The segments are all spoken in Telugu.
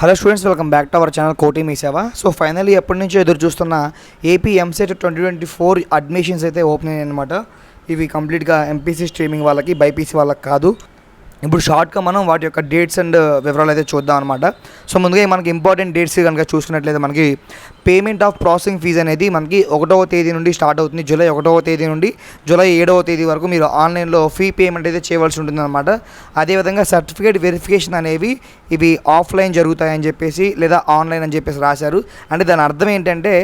Hello students welcome back to our channel Koti Mee Seva so finally ఎప్పటి నుంచో ఎదురు చూస్తున్న AP EAMCET twenty twenty four admissions అయితే ఓపెన్ అయ్యాయి అనమాట ఇవి కంప్లీట్గా ఎంపీసీ స్ట్రీమింగ్ వాళ్ళకి బైపీసీ వాళ్ళకి కాదు. ఇప్పుడు షార్ట్గా మనం వాటి యొక్క డేట్స్ అండ్ వివరాలు అయితే చూద్దాం అనమాట సో ముందుగా మనకి ఇంపార్టెంట్ డేట్స్ కనుక చూసుకున్నట్లయితే మనకి పేమెంట్ ఆఫ్ ప్రాసెసింగ్ ఫీజ్ అనేది మనకి ఒకటవ తేదీ నుండి స్టార్ట్ అవుతుంది. జూలై ఒకటవ తేదీ నుండి జూలై ఏడవ తేదీ వరకు మీరు ఆన్లైన్లో ఫీ పేమెంట్ అయితే చేయవలసి ఉంటుంది అనమాట అదేవిధంగా సర్టిఫికేట్ వెరిఫికేషన్ అనేవి ఇవి ఆఫ్లైన్ జరుగుతాయని చెప్పేసి లేదా ఆన్లైన్ అని చెప్పేసి రాశారు. అంటే దాని అర్థం ఏంటంటే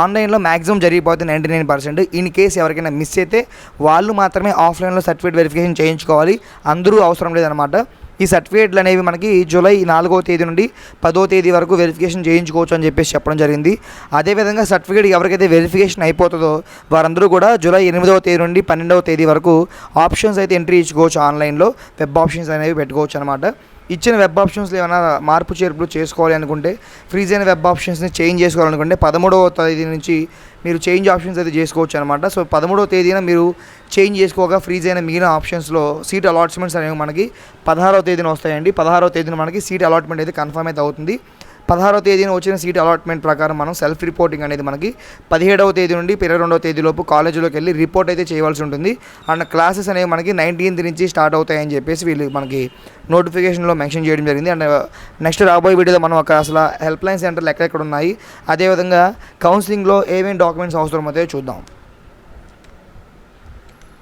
ఆన్లైన్లో మ్యాక్సిమం జరిగిపోతుంది ninety nine percent. In case ఎవరికైనా మిస్ అయితే వాళ్ళు మాత్రమే ఆఫ్లైన్లో సర్టిఫికేట్ వెరిఫికేషన్ చేయించుకోవాలి. అందరూ అవసరం లేదు లేదనమాట ఈ సర్టిఫికేట్లు అనేవి మనకి జూలై నాలుగో తేదీ నుండి పదో తేదీ వరకు వెరిఫికేషన్ చేయించుకోవచ్చు అని చెప్పేసి చెప్పడం జరిగింది. అదేవిధంగా సర్టిఫికేట్ ఎవరికైతే వెరిఫికేషన్ అయిపోతుందో వారందరూ కూడా జూలై ఎనిమిదవ తేదీ నుండి పన్నెండవ తేదీ వరకు ఆప్షన్స్ అయితే ఎంట్రీ ఇచ్చుకోవచ్చు ఆన్లైన్లో. వెబ్ ఆప్షన్స్ అనేవి పెట్టుకోవచ్చు అనమాట ఇచ్చిన వెబ్ ఆప్షన్స్లో ఏమైనా మార్పు చేర్పులు చేసుకోవాలి అనుకుంటే ఫ్రీజ్ అయిన వెబ్ ఆప్షన్స్ని చేంజ్ చేసుకోవాలనుకుంటే పదమూడవ తేదీ నుంచి మీరు చేంజ్ ఆప్షన్స్ అయితే చేసుకోవచ్చు అనమాట సో పదమూడవ తేదీన మీరు చేంజ్ చేసుకోగా ఫ్రీజ్ అయిన మిగిలిన ఆప్షన్స్లో సీట్ అలాట్మెంట్స్ అనేవి మనకి పదహారవ తేదీన వస్తాయండి. పదహారవ తేదీన మనకి సీట్ అలాట్మెంట్ అయితే కన్ఫర్మ్ అయితే అవుతుంది. పదహారవ తేదీన వచ్చిన సీట్ అలాట్మెంట్ ప్రకారం మనం సెల్ఫ్ రిపోర్టింగ్ అనేది మనకి పదిహేడవ తేదీ నుండి ఇరవై రెండవ తేదీలోపు కాలేజీలోకి వెళ్ళి రిపోర్ట్ అయితే చేయవలసి ఉంటుంది. అండ్ క్లాసెస్ అనేవి మనకి నైన్టీన్త్ నుంచి స్టార్ట్ అవుతాయని చెప్పేసి వీళ్ళు మనకి నోటిఫికేషన్లో మెన్షన్ చేయడం జరిగింది. అండ్ నెక్స్ట్ రాబోయే వీడియోలో మనం ఒక అసలు హెల్ప్ లైన్ సెంటర్లు ఎక్కడెక్కడ ఉన్నాయి అదేవిధంగా కౌన్సిలింగ్లో ఏమేమి డాక్యుమెంట్స్ అవసరం అవుతాయో చూద్దాం.